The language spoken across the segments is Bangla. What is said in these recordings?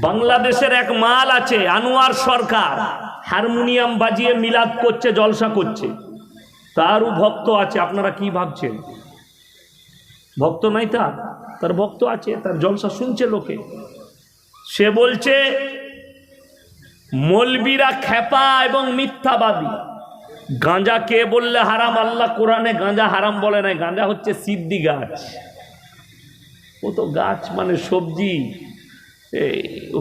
বাংলাদেশের এক মাল আছে, আনোয়ার সরকার। হারমোনিয়াম বাজিয়ে মিলাদ করছে, জলসা করছে। তারও ভক্ত আছে, আপনারা কি ভাবছেন? ভক্ত নাই তার? তার ভক্ত আছে, তার জলসা শুনছে লোকে। সে বলছে, মলবিরা খেপা এবং মিথ্যাবাদী। গাঁজা কে বললে হারাম? আল্লাহ কোরআনে গাঁজা হারাম বলে নাই। গাঁজা হচ্ছে সিদ্ধি গাছ। ও তো গাছ মানে সবজি। এই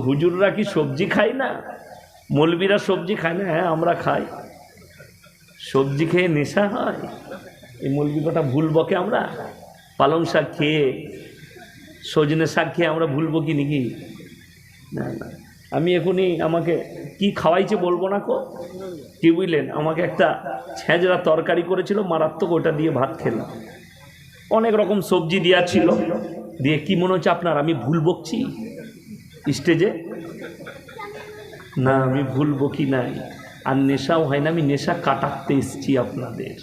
হুজুররা কি সবজি খায় না? মলবিরা সবজি খায় না? হ্যাঁ আমরা খাই। সবজি খেয়ে নেশা হয়? এই মলবি কটা ভুল বকে আমরা? পালং শাক খেয়ে, সজনে শাক খেয়ে আমরা ভুলবো কি নাকি? না না। আমি এখনই আমাকে কি খাওয়াইছে বলব না কো? কি বুঝলেন? আমাকে একটা ছেঁচড়া তরকারি করেছিল, মারাত্মক ওটা দিয়ে ভাত খেলাম। অনেক রকম সবজি দেওয়া ছিল। দিয়ে কি মনে হচ্ছে আপনার? আমি ভুল বকছি স্টেজে? না, আমি ভুল কি নাই আর নেশাও হয় না, আমি নেশা কাটাতে এসছি আপনাদের।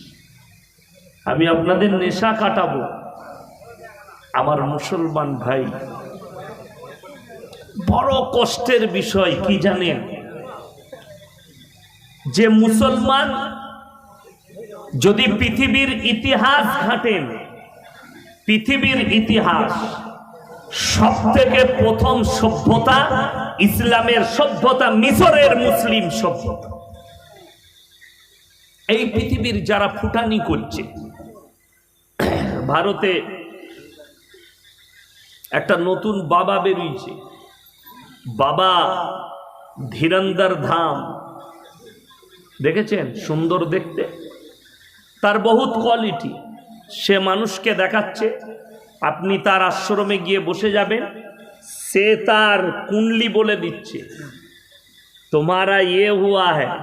আমি আপনাদের নেশা কাটাবো। আমার মুসলমান ভাই, বড় কষ্টের বিষয় কি জানেন? যে মুসলমান যদি পৃথিবীর ইতিহাস ঘাটেন, পৃথিবীর ইতিহাস সব থেকে প্রথম সভ্যতা ইসলামের সভ্যতা, মিশরের মুসলিম সভ্যতা। এই পৃথিবীর যারা ফুটানি করছে, ভারতে একটা নতুন বাবা বেরিয়েছে। বাবা ধীরন্দর ধাম। দেখেছেন? সুন্দর দেখতে। তার বহুত কোয়ালিটি সে মানুষকে দেখাচ্ছে। আপনি তার আশ্রমে গিয়ে বসে যাবেন, সে তার কুণ্ডলি বলে দিচ্ছে। তোমারা ইয়ে হুয়া হ্যাঁ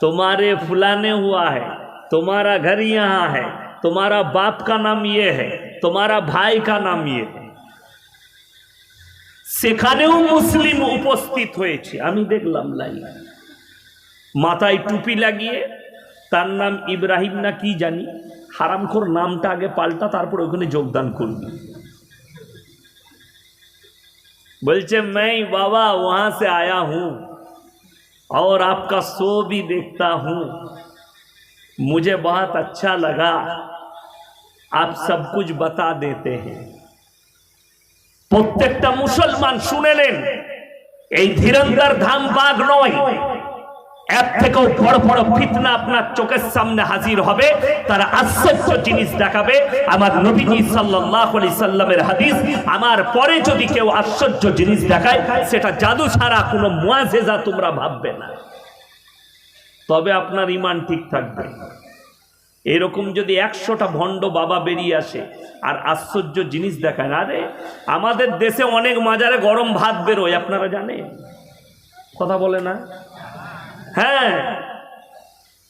তোমারে ফুলানে হুয়া হ্যাঁ তোমারা ঘর ইহা হ্যাঁ তোমারা বাপ কা নাম ইয়ে হ্যাঁ তোমারা ভাই কা নাম ইয়ে সেখানেও মুসলিম উপস্থিত হয়েছে। আমি দেখলাম লাই। মাথায় টুপি লাগিয়ে, তার নাম ইব্রাহিম না কি জানি? হারামখোর নামটা আগে পাল্টা তারপর ওখানে যোগদান করবি বলছে मैं बाबा वहां से आया हूं और आपका शो भी देखता हूं मुझे बहुत अच्छा लगा आप सब कुछ बता देते हैं প্রত্যেকটা মুসলমান শুনেলেন এই ধীরন্দর ধাম বাঘ নয় এর থেকেও বড় বড় ফিতনা আপনার চোখের সামনে হাজির হবে। তারা আশ্চর্য জিনিস দেখাবে। আমার নবীজি সাল্লাল্লাহু আলাইহি সাল্লামের হাদিস, আমার পরে যদি কেউ আশ্চর্য জিনিস দেখায়, সেটা জাদু ছাড়া কোনো মুআজিজা তোমরা ভাববে না। তবে আপনার ইমান ঠিক থাকবে। এরকম যদি একশোটা ভণ্ড বাবা বেরিয়ে আসে আর আশ্চর্য জিনিস দেখায়, আরে আমাদের দেশে অনেক মাজারে গরম ভাত বেরোয়, আপনারা জানেন? কথা বলে না? হ্যাঁ।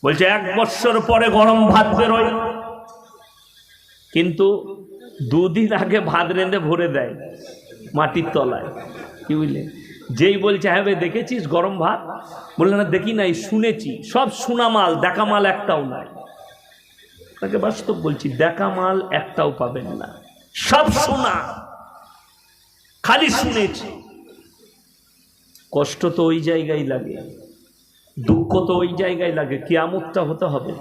বলছে, এক বৎসর পরে গরম ভাত বেরোয়। কিন্তু দুদিন আগে ভাত রেঁধে ভরে দেয় মাটির তলায়। কি বুঝলে? যেই বলছে হ্যাঁ ভাই দেখেছিস গরম ভাত? বললে, না, দেখি নাই, শুনেছি। সব শোনা মাল দেখা মাল একটাও নাই। তাকে বাস্তব বলছি দেখা মাল একটাও পাবেন না। সব শোনা খালি শুনেছি। কষ্ট তো ওই জায়গায় লাগে। দুঃখ তো ওই জায়গায় লাগে, কিয়ামতটা হতে হবে।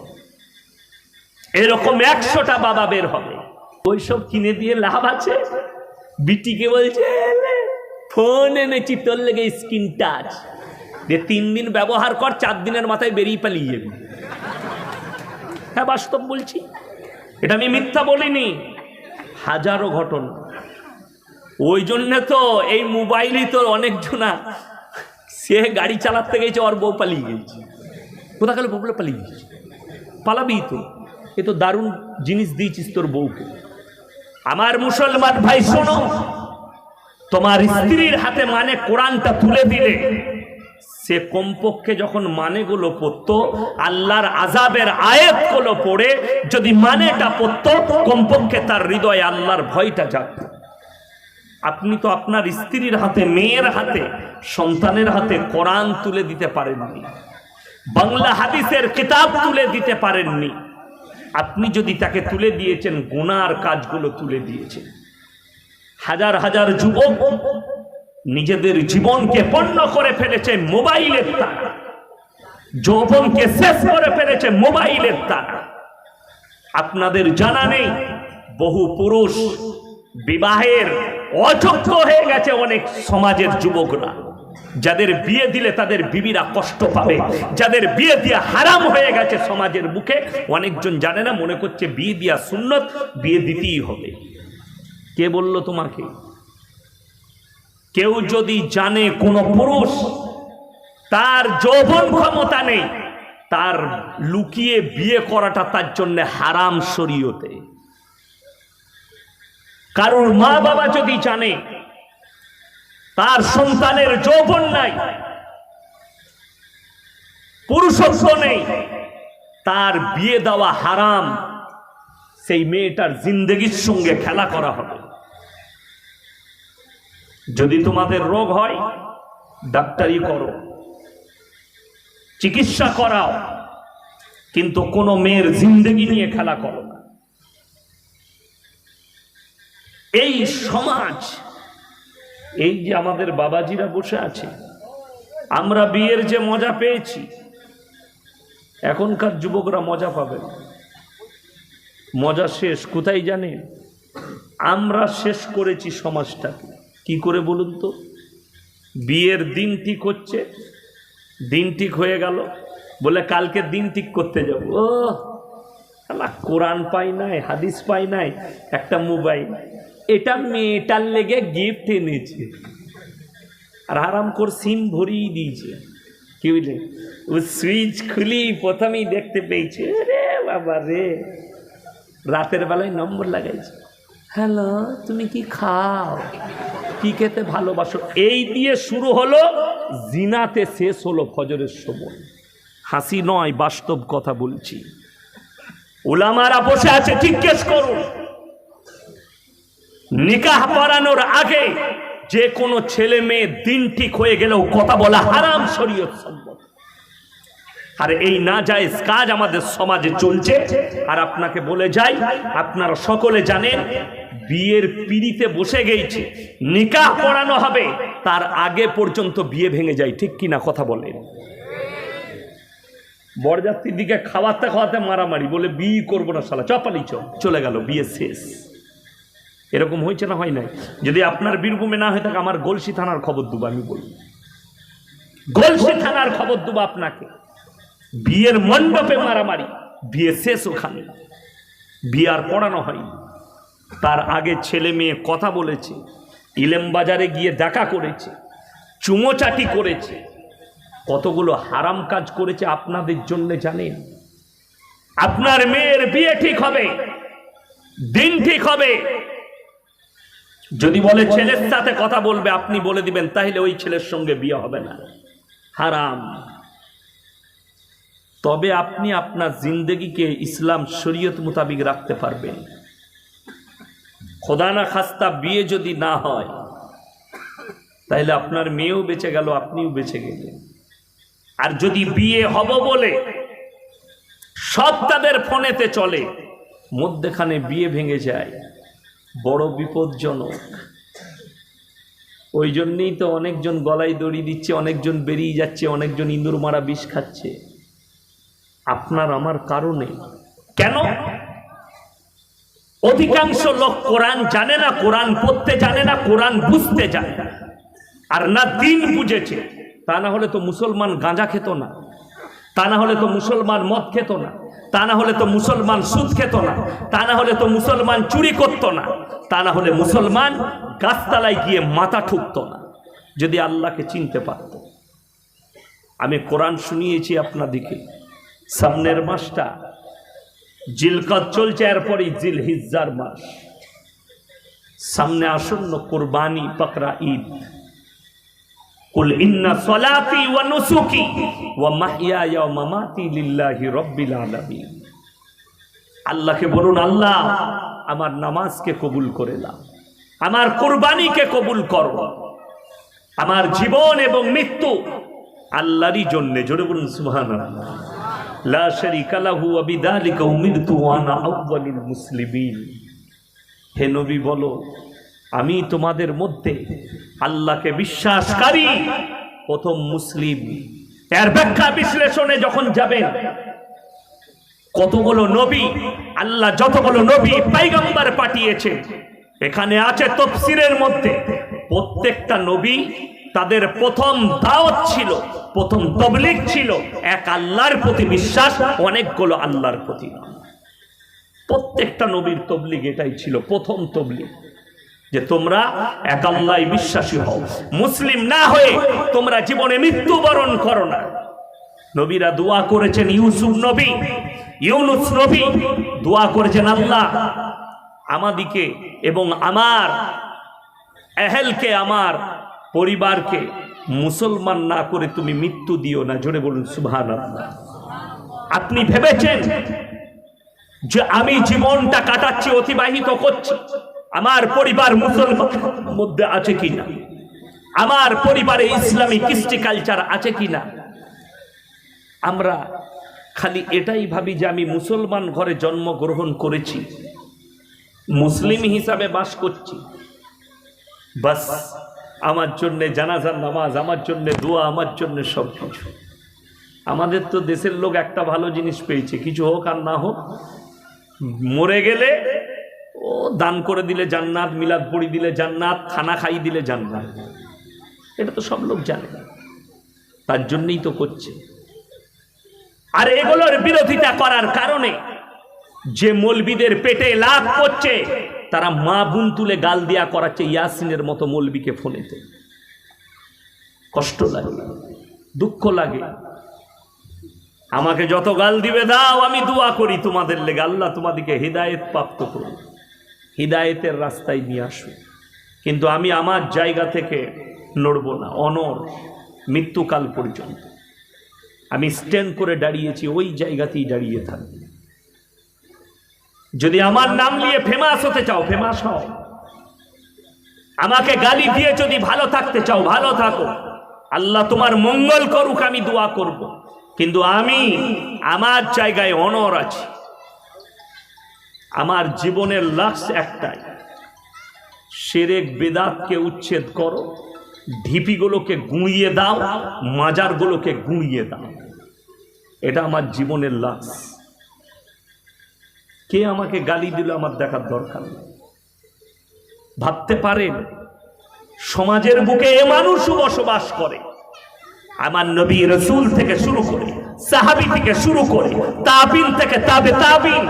এরকম একশোটা বাবা বের হবে। ওইসব কিনে দিয়ে লাভ আছে? বিটিকে বলছে ফোন এনেছি, তোর লেগে স্ক্রিন টাচ। যে তিন দিন ব্যবহার কর, চার দিনের মাথায় বেরিয়ে পালিয়ে যাবি। হ্যাঁ বাস্তব বলছি। এটা আমি মিথ্যা বলিনি। হাজারো ঘটনা। ওই জন্যে তো এই মোবাইলই তো অনেকজনা সে গাড়ি চালাতে গেছে, ওর বউ পালিয়ে গেছে। কোথা গেলে বউগুলো পালিয়ে গেছে? পালাবি তো। এ তো দারুণ জিনিস দিয়েছিস তোর বউকে। আমার মুসলমান ভাই, শোনো, তোমার স্ত্রীর হাতে মানে কোরআনটা তুলে দিলে। সে কমপক্ষে যখন মানেগুলো পড়তো, আল্লাহর আজাবের আয়াতগুলো পড়ে, যদি মানেটা পড়তো, কমপক্ষে তার হৃদয়ে আল্লাহর ভয়টা জাগত। আপনি তো আপনার স্ত্রীর হাতে, মেয়ের হাতে, সন্তানের হাতে কোরআন তুলে দিতে পারেননি। বাংলা হাদিসের কিতাব তুলে দিতে পারেননি। আপনি যদি তাকে তুলে দিয়েছেন, গুনার কাজগুলো তুলে দিয়েছেন। হাজার হাজার যুবক নিজেদের জীবনকে পণ্য করে ফেলেছে মোবাইলের দ্বারা যৌবনকে শেষ করে ফেলেছে মোবাইলের দ্বারা আপনাদের জানা নেই, বহু পুরুষ বিবাহের অযোগ্য হয়ে গেছে অনেক সমাজের যুবকরা। যাদের বিয়ে দিলে তাদের বিবিরা কষ্ট পাবে। যাদের বিয়ে দিয়ে হারাম হয়ে গেছে সমাজের বুকে, অনেকজন জানে না, মনে করছে বিয়ে দিয়া সুন্নত, বিয়ে দিতেই হবে। কে বলল তোমাকে? কেউ যদি জানে কোন পুরুষ, তার যৌবন ক্ষমতা নেই, তার লুকিয়ে বিয়ে করাটা তার জন্য হারাম শরীয়তে। কারোর মা বাবা যদি জানে, তার সন্তানের যৌবন নাই, পুরুষত্ব নেই, তার বিয়ে দেওয়া হারাম, সেই মেয়েটার জিন্দগির সঙ্গে খেলা করা হবে। যদি তোমাদের রোগ হয়, ডাক্তারি করো, চিকিৎসা করাও, কিন্তু কোনো মেয়ের জিন্দগি নিয়ে খেলা করো না এই সমাজ, এই যে আমাদের বাবাজিরা বসে আছে, আমরা বিয়ের যে মজা পেয়েছি, এখনকার যুবকরা মজা পাবে মজা শেষ, কোথায় জানে? আমরা শেষ করেছি সমাজটাকে। কি করে বলুন তো? বিয়ের দিন ঠিক হচ্ছে, দিন ঠিক হয়ে গেল, বলে কালকে দিন ঠিক করতে যাব। ও কোরআন পাই নাই, হাদিস পাই নাই, একটা মোবাইল। এটা মেয়েটার লেগে গিফট এনেছে। আর আরাম কর সিম ভরিয়ে দিয়েছে। কি বুঝলে ও সুইচ খুলি, প্রথমেই দেখতে পেয়েছে। রে বাবা রে। রাতের বেলায় নম্বর লাগাইছে। হ্যালো, তুমি কি খাও? কি খেতে ভালোবাসো? এই দিয়ে শুরু হলো জিনাতে শেষ হলো ফজরের সময়। হাসি নয়, বাস্তব কথা বলছি। ওলামারা বসে আছে, জিজ্ঞেস করুন নিকাহ পড়ানোর আগে যে কোনো ছেলে মেয়ে দিন ঠিক হয়ে গেলেও কথা বলা হারাম শরীয়ত সম্মত। আর এই না যায় কাজ আমাদের সমাজে চলছে। আর আপনাকে বলে যাই, আপনারা সকলে জানেন, বিয়ের পিড়িতে বসে গেছে নিকাহ পড়ানো হবে, তার আগে পর্যন্ত বিয়ে ভেঙে যায়, ঠিক কিনা কথা বলেন। বরযাত্রীর দিকে খাওয়াতে খাওয়াতে মারামারি, বলে বিয়ে করব না সালা চপালি চলে গেল, বিয়ে শেষ। এরকম হয়েছে না হয় নাই? যদি আপনার বীরভূমে না হয়ে থাকে, আমার গলসি থানার খবর দেবো, আমি বলি। গলসি থানার খবর দেবো আপনাকে। বিয়ের মণ্ডপে মারামারি, বিয়ে শেষ ওখানে। বিয়ে আর পড়ানো হয়নি। তার আগে ছেলে মেয়ে কথা বলেছে, ইলেম বাজারে গিয়ে দেখা করেছে, চুমোচাটি করেছে। কতগুলো হারাম কাজ করেছে আপনাদের জন্য জানেন? আপনার মেয়ের বিয়ে ঠিক হবে, দিন ঠিক হবে। যদি বলে ছেলের সাথে কথা বলবে আপনি বলে দিবেন তাহলে ওই ছেলের সঙ্গে বিয়ে হবে না। হারাম। তবে আপনি আপনার জিন্দগিকে ইসলাম শরীয়ত মোতাবিক রাখতে পারবেন। খোদা না খাস্তা বিয়ে যদি না হয় তাহলে আপনার মেয়েও বেঁচে গেল আপনিও বেঁচে গেলেন। আর যদি বিয়ে হব বলে সব তাদের ফোনেতে চলে মধ্যেখানে বিয়ে ভেঙে যায়। বড় বিপজ্জনক। ওই জন্যেই তো অনেকজন গলায় দড়ি দিচ্ছে, অনেকজন বেরিয়ে যাচ্ছে, অনেকজন ইঁদুর মারা বিষ খাচ্ছে। আপনার আমার কারণে। কেন? অধিকাংশ লোক কোরআন জানে না, কোরআন পড়তে জানে না, কোরআন বুঝতে জানে না। আর না দিন বুঝেছে। তা না হলে তো মুসলমান গাঁজা খেত না। তা না হলে তো মুসলমান মদ খেত না। তা না হলে তো মুসলমান সুদ খেত না। তা না হলে তো মুসলমান চুরি করত না। তা না হলে মুসলমান গাছতলায় গিয়ে মাথা ঠুকত না। যদি আল্লাহকে চিনতে পারত। আমি কোরআন শুনিয়েছি আপনাদিকে। সামনের মাসটা জিলকত চলছে, এরপরই জিল হিজ্জার মাস। সামনে আসন্ন কোরবানি বকরা ঈদ। আল্লাহকে বলুন, আল্লাহ, আমার নামাজকে কবুল করে নাও। আমার কোরবানিকে কবুল করো। আমার জীবন এবং মৃত্যু আল্লাহরই জন্য। জোরে বলুন, সুবহানাল্লাহ। লা শারীকা লাহু ওয়া বিযালিকা উমিরতু ওয়া আনা আউয়ালুল মুসলিমিন। হে নবী, বলো আমি তোমাদের মধ্যে আল্লাহকে বিশ্বাসকারী প্রথম মুসলিম। এর ব্যাখ্যা বিশ্লেষণে যখন যাবেন, কতগুলো নবী, আল্লাহ যতগুলো নবী পাইগম্বার পাঠিয়েছে, এখানে আছে তফসিরের মধ্যে, প্রত্যেকটা নবী তাদের প্রথম দাওয়াত ছিল, প্রথম তবলিক ছিল, এক আল্লাহর প্রতি বিশ্বাস, অনেকগুলো আল্লাহর প্রতি। প্রত্যেকটা নবীর তবলিগ এটাই ছিল, প্রথম তবলিগ। যে তোমরা এক আল্লাহ বিশ্বাসী হও। মুসলিম না হয়ে তোমরা জীবনে মৃত্যুবরণ করো না। নবীরা দোয়া করেছেন ইউসুফ নবী, ইউনুস নবী, দোয়া করেছেন আল্লাহ। আমাদিকে এবং আমার এহেলকে আমার পরিবারকে মুসলমান না করে তুমি মৃত্যু দিও না। জোরে বলুন সুভান আল্লাহ আপনি ভেবেছেন যে আমি জীবনটা কাটাচ্ছি, অতিবাহিত করছি? আমার পরিবার মুসলমান মধ্যে আছে কিনা? আমার পরিবারে ইসলামী কৃষ্টি কালচার আছে কিনা? আমরা খালি এটাই ভাবি যে আমি মুসলমান ঘরে জন্মগ্রহণ করেছি, মুসলিম হিসাবে বাস করছি। বাস, আমার জন্যে জানাজার নামাজ, আমার জন্যে দোয়া, আমার জন্যে সব কিছু আমাদের তো দেশের লোক একটা ভালো জিনিস পেয়েছে, কিছু হোক আর না হোক, মরে গেলে ও দান করে দিলে জান্নাত, মিলাদ পড়ি দিলে জান্নাত, খানা খাই দিলে জান্নাত। এটা তো সব লোক জানে। তার জন্যই তো করছে। আর এগুলোর বিরোধিতা করার কারণে যে মলবিদের পেটে লাভ করছে, তারা মা বুন তুলে গাল দিয়া করাচ্ছে ইয়াসিনের মতো মলবিকে ফোনেতে। কষ্ট লাগে, দুঃখ লাগে। আমাকে যত গাল দিবে, দাও, আমি দোয়া করি তোমাদের লেগে। আল্লাহ তোমাদেরকে হৃদায়ত প্রাপ্ত করুন হৃদায়তের রাস্তায় নিয়ে আসুন কিন্তু আমি আমার জায়গা থেকে নড়ব না অনর মৃত্যুকাল পর্যন্ত। আমি স্ট্যান্ড করে দাঁড়িয়েছি, ওই জায়গাতেই দাঁড়িয়ে থাকবে। যদি আমার নাম নিয়ে ফেমাস হতে চাও ফেমাস হও। আমাকে গালি দিয়ে যদি ভালো থাকতে চাও, ভালো থাকো। আল্লাহ তোমার মঙ্গল করুক, আমি দোয়া করব। কিন্তু আমি আমার জায়গায় অনর আছি। আমার জীবনের লক্ষ্য একটাই। সেরেক বেদাতকে উচ্ছেদ করো, ঢিপিগুলোকে গুঁড়িয়ে দাও, মাজারগুলোকে গুঁড়িয়ে দাও। এটা আমার জীবনের লক্ষ্য কে আমাকে গালি দিল আমার দেখার দরকার নেই। ভাবতে পারেন, সমাজের বুকে এ মানুষও বসবাস করে। আমার নবী রসুল থেকে শুরু করে, সাহাবি থেকে শুরু করে, তাবিন থেকে তাবে তাবিন।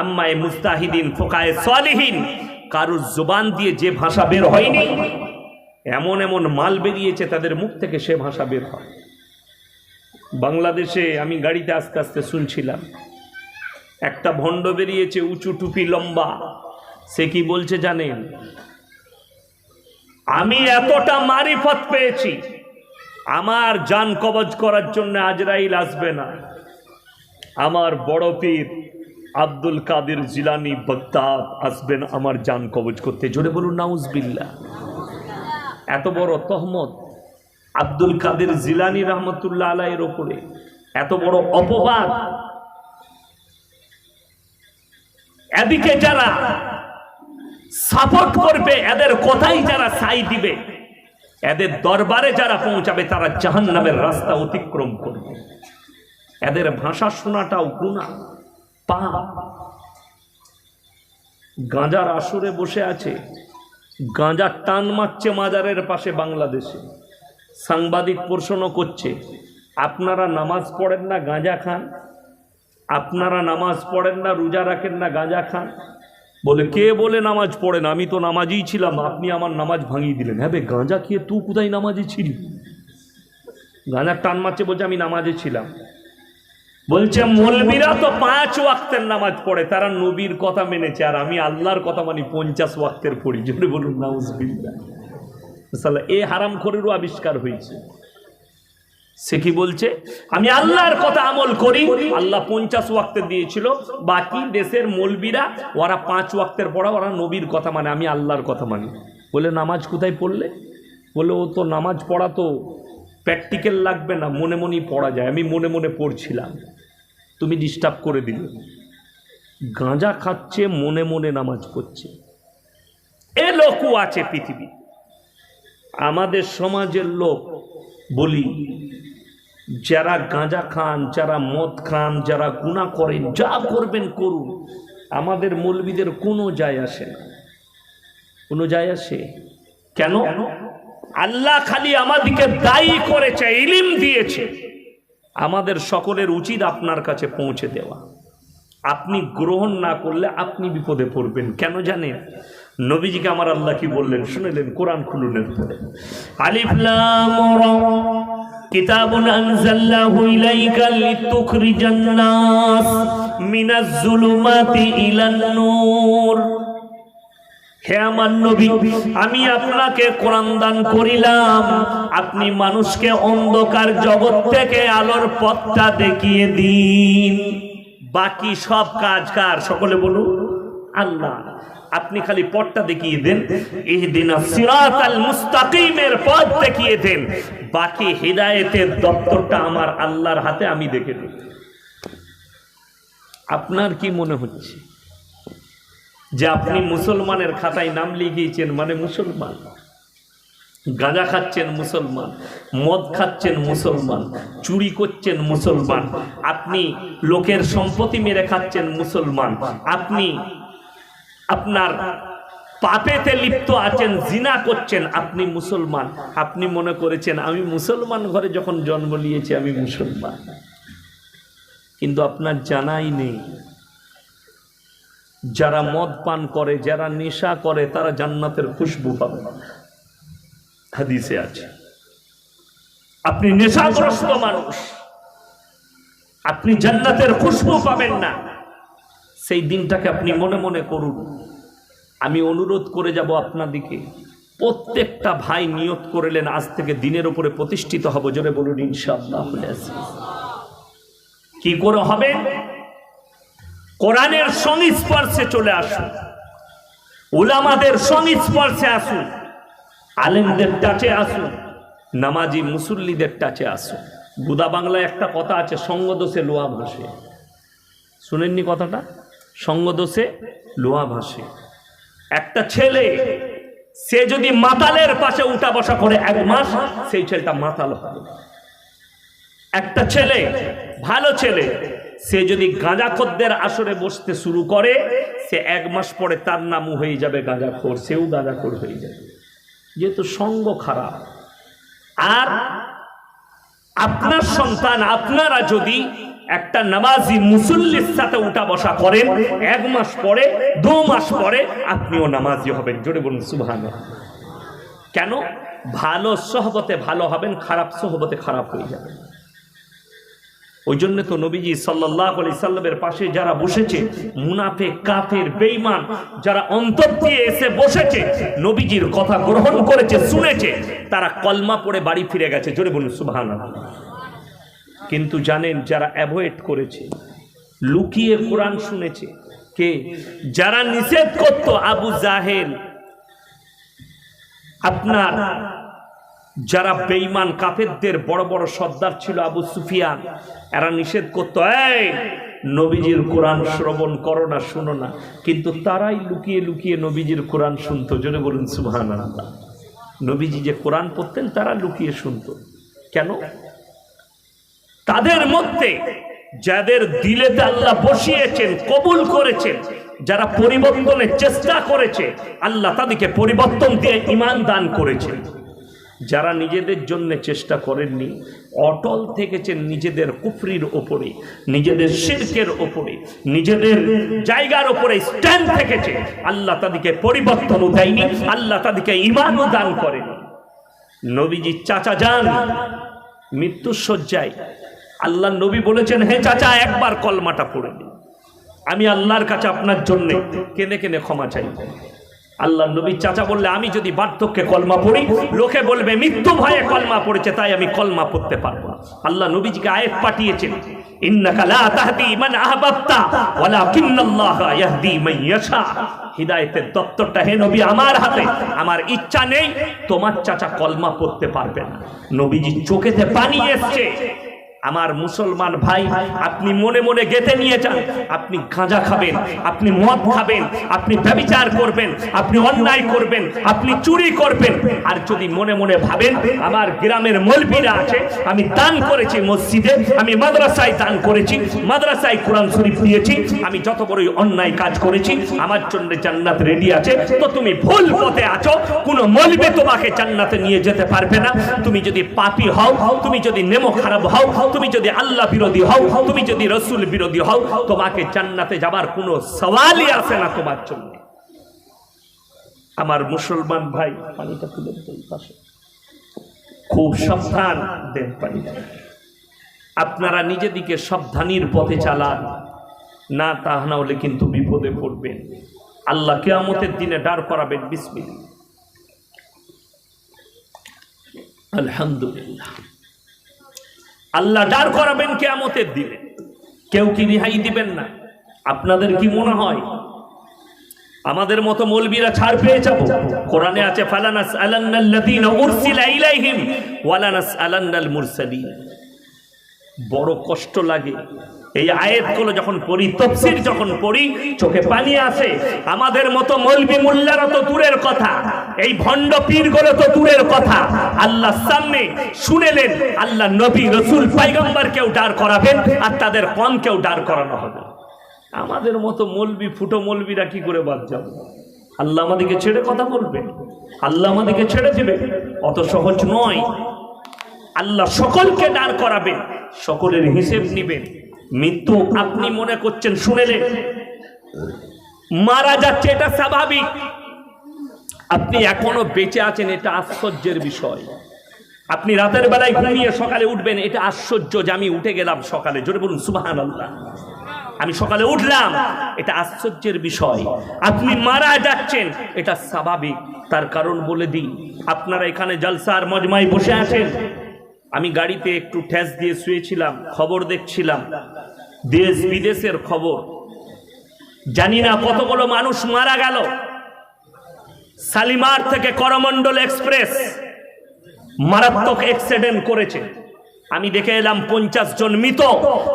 আম্মায়ে মুস্তাহিদিন, ফোকায়ে সালিহিন, কারুর জোবান দিয়ে যে ভাষা বের হয়নি, এমন এমন মাল বেরিয়েছে তাদের মুখ থেকে সে ভাষা বের হয়। বাংলাদেশে আমি গাড়িতে আস্তে আস্তে শুনছিলাম, একটা ভণ্ড বেরিয়েছে উঁচু টুপি লম্বা, সে কি বলছে জানেন? আমি এতটা মারিফত পেয়েছি, আমার যান কবজ করার জন্য আজরাইল আসবে না। আমার বড় পীর আব্দুল কাদের জিলানি বগদাদ আসবেন আমার যান কবজ করতে। জোরে বলুন নাউজবিল্লা এত বড় তহমত আব্দুল কাদের জিলানি রহমতুল্লাহ আলাইয়ের ওপরে এত বড় অপবাদ। এদিকে যারা সাপোর্ট করবে, এদের কথাই যারা সাই দিবে, এদের দরবারে যারা পৌঁছাবে, তারা জাহান নামের রাস্তা অতিক্রম করবে। এদের ভাষা শোনাটাও গুণা পা গাঁজার আসরে বসে আছে গাঁজার টান মারছে মাজারের পাশে বাংলাদেশে। সাংবাদিক প্রশ্ন করছে, আপনারা নামাজ পড়েন না গাঁজা খান? আপনারা নামাজ পড়েন না রোজা রাখেন না গাঁজা খান? বলে, কে বলে নামাজ পড়েন আমি তো নামাজই ছিলাম, আপনি আমার নামাজ ভাঙিয়ে দিলেন। হ্যাঁ বে, গাঁজা খেয়ে তুই কোথায় নামাজে ছিলি? গাঁজার টান মারছে বলছে আমি নামাজে ছিলাম। বলছে, মলবিরা তো পাঁচ ওয়াক্তের নামাজ পড়ে, তারা নবীর কথা মেনেছে, আর আমি আল্লাহর কথা মানি পঞ্চাশ ওয়াক্তের পড়ি। জোরে বলুন, নাউজবিল্লাহ। সাল্লাহ এ হারাম খরেরও আবিষ্কার হয়েছে। সে কি বলছে? আমি আল্লাহর কথা আমল করি, আল্লাহ পঞ্চাশ ওয়াক্তের দিয়েছিল, বাকি দেশের মলবিরা, ওরা পাঁচ ওয়াক্তের পড়া, ওরা নবীর কথা মানে আমি আল্লাহর কথা মানি। বলে, নামাজ কোথায় পড়লে? বলে, ও তো নামাজ পড়া তো প্র্যাকটিক্যাল লাগবে না, মনে মনেই পড়া যায়। আমি মনে মনে পড়ছিলাম। তুমি ডিস্টার্ব করে দিলে। গাঁজা খাচ্ছে, মনে মনে নামাজ পড়ছে। এ লোকও আছে পৃথিবী। আমাদের সমাজের লোক বলি, যারা গাঁজা খান, যারা মদ খান, যারা গুণা করেন, যা করবেন করুন। আমাদের মৌলবীদের কোনো যায় আসে না। কোনো যায় আসে? কেন? আল্লাহ খালি আমাদেরকে দায়ী করেছে, ইলিম দিয়েছে। আমাদের সকলের উচিত আপনার কাছে পৌঁছে দেওয়া। আপনি গ্রহণ না করলে আপনি বিপদে পড়বেন। কেন জানেন? নবীজিকে আমার আল্লাহ কি বললেন? শুনেলেন কোরআন খুলুনের পরে আলিফলাম হে আমার নবী, আমি আপনাকে কোরআন দান করিলাম। আপনি মানুষকে অন্ধকার জগৎ থেকে আলোর পথটা দেখিয়ে দিন। বাকি সব কাজ কার? সকলে বলুন, আল্লাহ। আপনি খালি পথটা দেখিয়ে দেন। এই দিন আল মুস্তাকিমের পথ দেখিয়ে দেন। বাকি হৃদায়তের দপ্তরটা আমার আল্লাহর হাতে আমি দেখে দিই আপনার কি মনে হচ্ছে? যে আপনি মুসলমানের খাতায় নাম লিখিয়েছেন মানে মুসলমান। গাঁজা খাচ্ছেন মুসলমান, মদ খাচ্ছেন মুসলমান, চুরি করছেন মুসলমান, আপনি লোকের সম্পত্তি মেরে খাচ্ছেন মুসলমান, আপনি আপনার পাপেতে লিপ্ত আছেন, জিনা করছেন, আপনি মুসলমান। আপনি মনে করেছেন, আমি মুসলমান ঘরে যখন জন্ম নিয়েছি, আমি মুসলমান। কিন্তু আপনার জানাই নেই। যারা মদ পান করে, যারা নেশা করে, তারা জান্নাতের খুশবু পাবে। হাদিসে আছে। আপনি নেশাগ্রস্ত মানুষ। আপনি জান্নাতের খুশবু পাবেন না। সেই দিনটাকে আপনি মনে মনে করুন। আমি অনুরোধ করে যাব আপনাদিকে প্রত্যেকটা ভাই নিয়ত করলেন, আজ থেকে দিনের উপরে প্রতিষ্ঠিত হব। জোরে বলুন, ইনশাআল্লাহ। কি করে হবে? কোরআনের সংস্পর্শে চলে আসুন। উলামাদের সংস্পর্শে আসুন। আলেমদের টাচে আসুন। নামাজি মুসল্লিদের টাচে আসুন। বুদা বাংলায় একটা কথা আছে সঙ্গদোষে লোয়া ভাসে। শুনেননি কথাটা? সঙ্গদোষে লোয়া ভাসে। একটা ছেলে, সে যদি মাতালের পাশে উঠা বসা করে এক মাস, সেই ছেলেটা মাতাল হবে। একটা ছেলে, ভালো ছেলে সে যদি গাঁজাখোরদের আসরে বসতে শুরু করে, সে এক মাস পরে তার নামও হয়ে যাবে গাঁজাখোর, সেও গাঁজাখোর হয়ে যাবে। যেহেতু সঙ্গ খারাপ। আর আপনার সন্তান, আপনারা যদি একটা নামাজি মুসল্লির সাথে উঠা বসা করেন, এক মাস পরে, দু মাস পরে আপনিও নামাজি হবেন। জোরে বলুন সুবহান কেন? ভালো সহবতে ভালো হবেন, খারাপ সহবতে খারাপ হয়ে যাবেন। ওই জন্য তো নবীজি সাল্লাহ আলি সাল্লামের পাশে যারা বসেছে, মুনাফে, কাফের বেইমান যারা অন্তর দিয়ে এসে বসেছে, নবীজির কথা গ্রহণ করেছে, শুনেছে, তারা কলমা পড়ে বাড়ি ফিরে গেছে। জোরে বলুন সুবহান কিন্তু জানেন, যারা অ্যাভয়েড করেছে, লুকিয়ে কোরআন শুনেছে, কে? যারা নিষেধ করত আবু জাহেল, আপনার যারা বেইমান কাফেরদের বড় বড় সর্দার ছিল আবু সুফিয়ান, এরা নিষেধ করতো, এই, নবীজির কোরআন শ্রবণ করো না, শুনো না। কিন্তু তারাই লুকিয়ে লুকিয়ে নবীজির কোরআন শুনতো, জোরে বলুন সুহান নবীজি যে কোরআন পড়তেন, তারা লুকিয়ে শুনতো। কেন? তাদের মধ্যে যাদের দিলেতে আল্লাহ বসিয়েছেন, কবুল করেছেন, যারা পরিবর্তনের চেষ্টা করেছে, আল্লাহ তাদেরকে পরিবর্তন দিয়ে ইমান দান করেছেন। যারা নিজেদের জন্য চেষ্টা করেননি, অটল থেকেছেন নিজেদের কুফরির ওপরে, নিজেদের শির্কের ওপরে, নিজেদের জায়গার ওপরে স্ট্যান্ড থেকেছে। আল্লাহ তাদেরকে পরিবর্তনও দেয়নি, আল্লাহ তাদেরকে ইমানও দান করেনি। নবীজি চাচা যান, মৃত্যুর আল্লাহ নবী বলেছেন, হে চাচা, একবার কলমাটা পড়ে আমি আল্লাহর কাছে আপনার জন্যে কেনে কেনে ক্ষমা চাই। আল্লাহ নবী চাচা বললে, আমি যদি বার্ধক্যে কলমা পড়ি, লোকে বলবে, মৃত্যু ভয়ে কলমা পড়েছে, তাই আমি কলমা পড়তে পারব আল্লাহ নবীজিকে আয়াত পাঠিয়েছেন চোখেতে পানি এসছে। আমার মুসলমান ভাই, আপনি মনে মনে গেতে নিয়ে যান। আপনি গাঁজা খাবেন, আপনি মদ খাবেন, আপনি ব্যবিচার করবেন, আপনি অন্যায় করবেন, আপনি চুরি করবেন। আর যদি মনে মনে ভাবেন, আমার গ্রামের মলবিরা আছে, আমি দান করেছি মসজিদে, আমি মাদ্রাসায় দান করেছি, মাদ্রাসায় কোরআন শরীফ দিয়েছি, আমি যত বড়ই অন্যায় কাজ করেছি, আমার জন্য জান্নাত রেডি আছে, তো তুমি ভুল পথে আছো, কোনো মলবে তোমাকে জান্নাতে নিয়ে যেতে পারবে না। তুমি যদি পাপী হও, তুমি যদি নেমো খারাপ হও তুমি যদি আল্লাহ বিরোধী হও, তুমি যদি রসুল বিরোধী হও, তোমাকে জান্নাতে যাবার কোনো সওয়ালই আসে না তোমার জন্য। আমার মুসলমান ভাই, পানিটা তুলে পাশে। খুব সাবধান, দেন পানিটা। আপনারা নিজেদিকে সাবধানীর পথে চালান। না তা না হলে কিন্তু বিপদে পড়বেন। আল্লাহ কেয়ামতের দিনে দাঁড় করাবেন বিসমিল আলহামদুলিল্লাহ। আল্লাহ দাঁড় করাবেন কেয়ামতের দিনে। কেউ কি রিহাই দিবেন না? আপনাদের কি মনে হয়? আমাদের মতো মৌলবীরা ছাড় পেয়ে যাব? কোরআনে আছে ফালানাস আলান্নাল্লাযীনা উরসিলা ইলাইহিম ওয়ালানাস আলান্নাল মুরসালিন। বড় কষ্ট লাগে। এই আয়াতগুলো যখন পড়ি, তফসির যখন পড়ি, চোখে পানি আসে আমাদের মতো মলবি মোল্লারা তো দূরের কথা। এই ভণ্ড পীরগুলো তো দূরের কথা। আল্লাহ সামনে শুনেলেন, আল্লাহ নবী, রসুল পাইগম্বর কেউ দাঁড় করাবেন আর তাদের কম কেউ দাঁড় করানো হবে। আমাদের মতো মলবি, ফুটো মলবিরা কি করে বাদ যাবে? আল্লাহ আমাদেরকে ছেড়ে কথা বলবে। আল্লাহ আমাদেরকে ছেড়ে দেবে। অত সহজ নয়। আল্লাহ সকলকে দাঁড় করাবেন, সকলের হিসেব নিবেন। মৃত্যু আপনি মনে করছেন শুনেলেন মারা যাচ্ছে, এটা স্বাভাবিক। আপনি এখনও বেঁচে আছেন, এটা আশ্চর্যের বিষয়। আপনি রাতের বেলায় ঘুমিয়ে সকালে উঠবেন, এটা আশ্চর্য যে আমি উঠে গেলাম সকালে। জোরে বলুন সুবাহান আল্লাহ আমি সকালে উঠলাম, এটা আশ্চর্যের বিষয়। আপনি মারা যাচ্ছেন, এটা স্বাভাবিক। তার কারণ বলে দিই, আপনারা এখানে জলসার মজমায় বসে আছেন। আমি গাড়িতে একটু ঠেস দিয়ে শুয়েছিলাম, খবর দেখছিলাম। দেশ বিদেশের খবর। জানি না কতগুলো মানুষ মারা গেল। শালিমার থেকে করমণ্ডল এক্সপ্রেস মারাত্মক অ্যাক্সিডেন্ট করেছে। আমি দেখে এলাম পঞ্চাশ জন মৃত।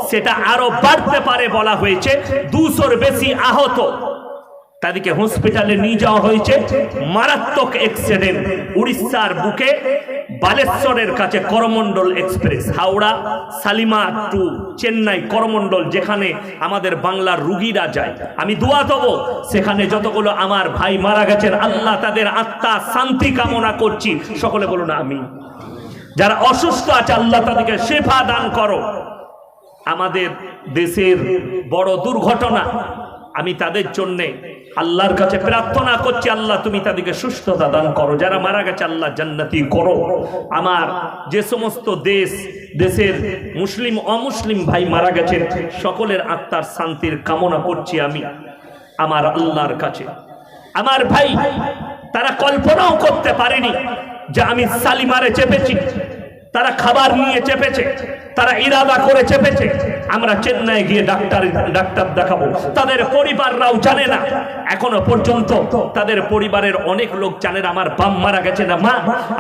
সেটা আরও বাড়তে পারে বলা হয়েছে। দুশোর বেশি আহত। তাদেরকে হসপিটালে নিয়ে যাওয়া হয়েছে। মারাত্মক অ্যাক্সিডেন্ট উড়িষ্যার বুকে, বালেশ্বরের কাছে করমণ্ডল এক্সপ্রেস হাওড়া সালিমা টু, চেন্নাই করমণ্ডল, যেখানে আমাদের বাংলার রুগীরা যায়। আমি দোয়া দেব, সেখানে যতগুলো আমার ভাই মারা গেছেন, আল্লাহ তাদের আত্মা শান্তি কামনা করছি। সকলে বলুন আমি যারা অসুস্থ আছে, আল্লাহ তাদেরকে শেফা দান করো। আমাদের দেশের বড় দুর্ঘটনা, আমি তাদের জন্য আল্লাহর কাছে প্রার্থনা করছি, আল্লাহ তুমি তাদেরকে সুস্থতা দান করো। যারা মারা গেছে, আল্লাহ জান্নাতি করো। আমার যে সমস্ত দেশ, দেশের মুসলিম, অমুসলিম ভাই মারা গেছেন সকলের আত্মার শান্তির কামনা করছি আমি, আমার আল্লাহর কাছে। আমার ভাই, তারা কল্পনাও করতে পারেনি যে আমি সালিমারে চেপেছি। তারা খাবার নিয়ে চেপেছে, তারা ইরাদা করে চেপেছে। আমরা চেন্নাই গিয়ে ডাক্তার ডাক্তার দেখাবো। তাদের পরিবাররাও জানে না। এখনও পর্যন্ত তাদের পরিবারের অনেক লোক জানে না, আমার বাম মারা গেছে না, মা,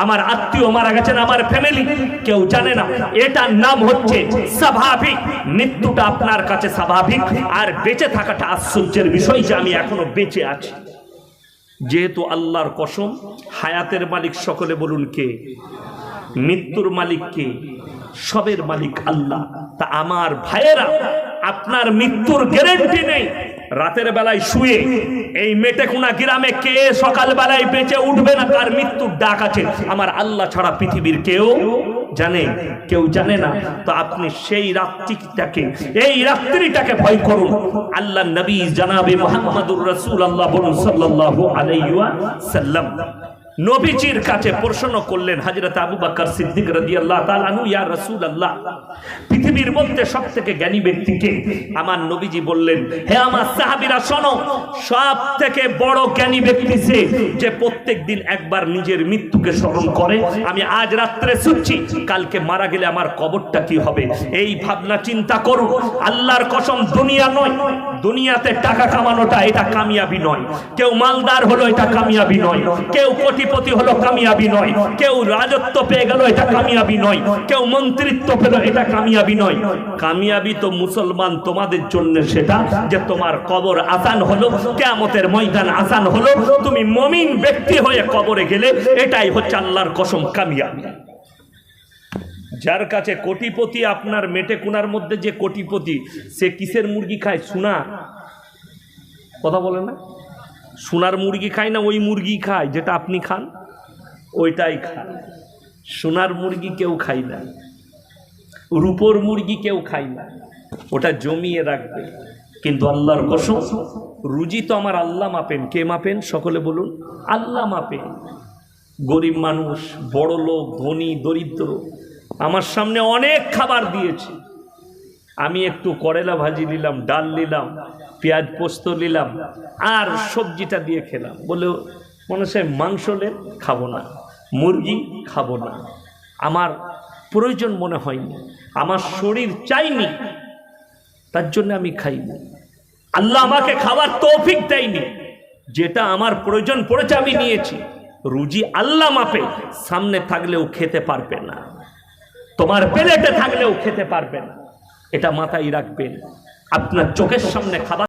আমার আত্মীয় মারা গেছে না, আমার ফ্যামিলি কেউ জানে না। এটার নাম হচ্ছে স্বাভাবিক। মৃত্যুটা আপনার কাছে স্বাভাবিক। আর বেঁচে থাকাটা আশ্চর্যের বিষয় যে আমি এখনও বেঁচে আছি। যেহেতু আল্লাহর কসম, হায়াতের মালিক সকলে বলুন কে? মৃত্যুর মালিক কে? সবের মালিক আল্লাহ। তা আমার ভাইয়েরা, আপনার মৃত্যুর গ্যারেন্টি নেই। রাতের বেলায় শুয়ে এই মেটে মেটেকুনা গ্রামে কে সকাল বেলায় বেঁচে উঠবে না, তার মৃত্যুর ডাক আছে। আমার আল্লাহ ছাড়া পৃথিবীর কেউ জানে কেউ জানে না। তো আপনি সেই রাত্রিটাকে, এই রাত্রিটাকে ভয় করুন। আল্লাহ নবী জানাবে মোহাম্মদুর রসুল আল্লাহ বলুন সাল্লাল্লাহু আলাইহি ওয়াসাল্লাম। নবীজির কাছে প্রশ্ন করলেন হযরত আবু বকর সিদ্দিক রাদিয়াল্লাহু তাআলা আনহু, ইয়া রাসূলুল্লাহ, পৃথিবীর মধ্যে সবথেকে জ্ঞানী ব্যক্তিকে আমার নবীজি বললেন, হে আমার সাহাবীরা, শোনো সব থেকে বড় জ্ঞানী ব্যক্তি সে যে প্রত্যেক দিন একবার নিজের মৃত্যুকে স্মরণ করে, আমি আজ রাত্রে শুচ্ছি, কালকে মারা গেলে আমার কবরটা কি হবে? এই ভাবনা চিন্তা করুন, আল্লাহর কসম, দুনিয়া নয়, দুনিয়াতে টাকা কামানোটা এটা কামিয়াবি নয়, কেউ মালদার হলো এটা কামিয়াবি নয়, কেউ কোটি কোটিপতি হলো কামিয়াবি নয়। কেউ রাজত্ব পেয়ে গেল, এটা কামিয়াবি নয়। কেউ মন্ত্রিত্ব পেল, এটা কামিয়াবি নয়। কামিয়াবি তো মুসলমান, তোমাদের জন্য সেটা যে তোমার কবর আসান হলো, কেয়ামতের ময়দান আসান হলো। তুমি মমিন ব্যক্তি হয়ে কবরে গেলে, এটাই হচ্ছে আল্লাহর কসম, কামিয়াবি। যার কাছে কোটিপতি, আপনার মেটে কোনার মধ্যে যে কোটিপতি, সে কিসের মুরগি খায়? সোনা? কথা বলে না। সোনার মুরগি খায় না, ওই মুরগি খায়, যেটা আপনি খান, ওইটাই খায় সোনার মুরগি কেউ খায় না, রূপোর মুরগি কেউ খায় না, ওটা জমিয়ে রাখবে। কিন্তু আল্লাহর কসম, রুজি তো আমার আল্লাহ মাপেন। কে মাপেন? সকলে বলুন, আল্লাহ মাপেন। গরিব মানুষ, বড় লোক, ধনী, দরিদ্র, আমার সামনে অনেক খাবার দিয়েছে। আমি একটু করেলা ভাজি নিলাম, ডাল নিলাম পেঁয়াজ পোস্ত নিলাম আর সবজিটা দিয়ে খেলাম। বলে মনে হচ্ছে মাংস নেন খাব না মুরগি খাব না। আমার প্রয়োজন মনে হয়নি আমার শরীর চাইনি তার জন্য আমি খাইনি। আল্লাহ আমাকে খাবার তৌফিক দেয়নি যেটা আমার প্রয়োজন পড়েছে আমি নিয়েছি। রুজি আল্লাহ মাপে সামনে থাকলেও খেতে পারবে না। তোমার প্লেটে থাকলেও খেতে পারবে না। এটা মাথায় রাখবেন। আপনার চোখের সামনে খাবার